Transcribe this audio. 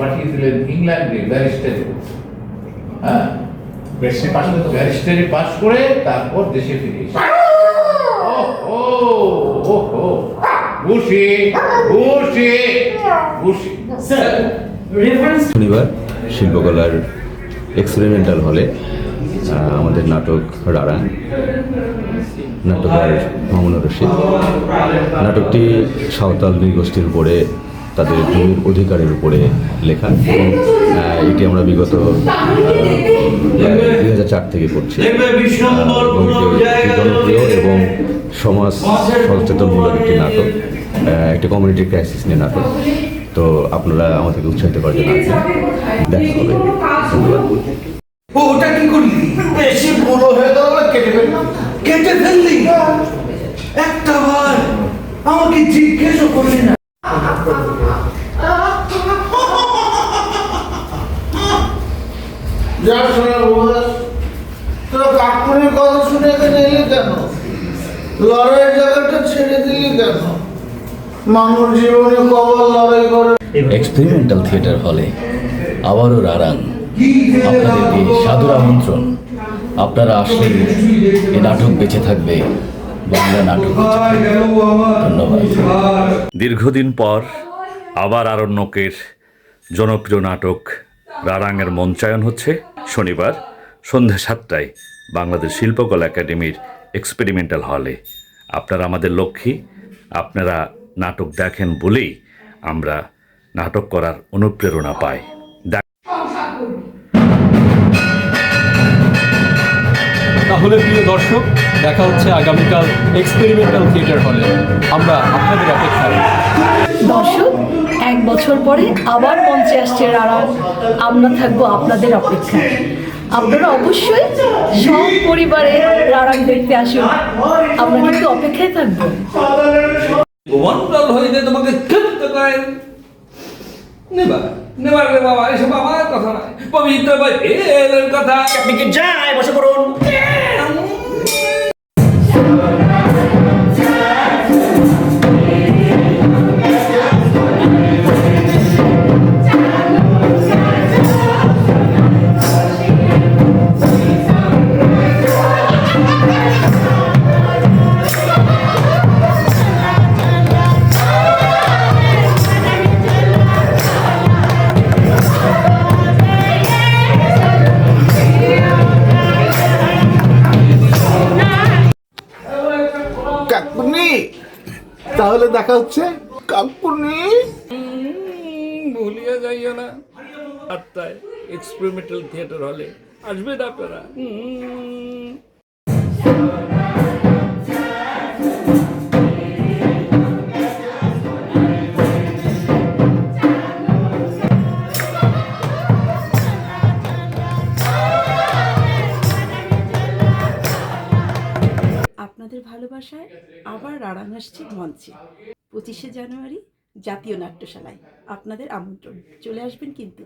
পাঠিয়েছিলেন ইংল্যান্ডে ব্যারিস্টারে। হ্যাঁ? ব্যারিস্টারি পাশ করে তারপর দেশে ফিরে ও ও ও খুশি খুশি খুশি শনিবার শিল্পকলার এক্সপেরিমেন্টাল হলে আমাদের নাটক রাড়া নাটকের মামুনুর রশিদ। নাটকটি সাঁওতাল দুই গোষ্ঠীর উপরে তাদের জমির অধিকারের উপরে লেখা এবং এটি আমরা বিগত দুই হাজার চার থেকে করছি জনপ্রিয় এবং সমাজ সচেতনমূলক একটি নাটক একটি কমিউনিটি ক্রাইসিস নিয়ে নাটক। তো আপনারা আমাদেরকে উৎসাহিত করার জন্য দেখা হবে। ধন্যবাদ। ওটা কি করলি? বেশি বুড়ো হয়ে গেল কেটে ফেললাম কেটে ফেললি? একটা বার আমাকে জিজ্ঞেসও করলি না। মানুষ জীবনে কবার লড়াই করে এক্সপেরিমেন্টাল থিয়েটার হলে আবারও রারাং। আপনাদেরকে আমন্ত্রণ। আপনারা আসলে এ নাটক বেঁচে থাকবে। বাংলা নাটক দীর্ঘদিন পর আবার আরণ্যকের জনপ্রিয় নাটক রারাঙের মঞ্চায়ন হচ্ছে। শনিবার সন্ধ্যা সাতটায় বাংলাদেশ শিল্পকলা একাডেমির এক্সপেরিমেন্টাল হলে। আপনারা আমাদের লক্ষ্মী, আপনারা নাটক দেখেন বলেই আমরা নাটক করার অনুপ্রেরণা পাই। তাহলে প্রিয় দর্শক দেখা হচ্ছে আগামীকাল এক্সপেরিমেন্টাল থিয়েটার হলে আমরা আপনাদের অপেক্ষায় দর্শক এক বছর পরে আবার মঞ্চে আসছে রাড়া আমরা থাকব আপনাদের অপেক্ষায়। আপনারা অবশ্যই সব পরিবারে রাড়াং দেখতে আসুন। আমরা কিন্তু অপেক্ষায় থাকব। মন্ডল হইতে তোমাকে ক্ষিপ্ত করেন নেবা নেবার রে বাবা এসব আমার কথা নয়। পবিত্র কথা। আপনি কি যাই বসে পড়ুন। কাকুনি তাহলে দেখা হচ্ছে কাকুনি ভুলিয়া যাইও না। আটটায় এক্সপেরিমেন্টাল থিয়েটার হলে আসবেন আপনারা। ভালোবাসায় আবার রাড়াং আসছে মঞ্চে পঁচিশে জানুয়ারি জাতীয় নাট্যশালায় আপনাদের আমন্ত্রণ। চলে আসবেন কিন্তু।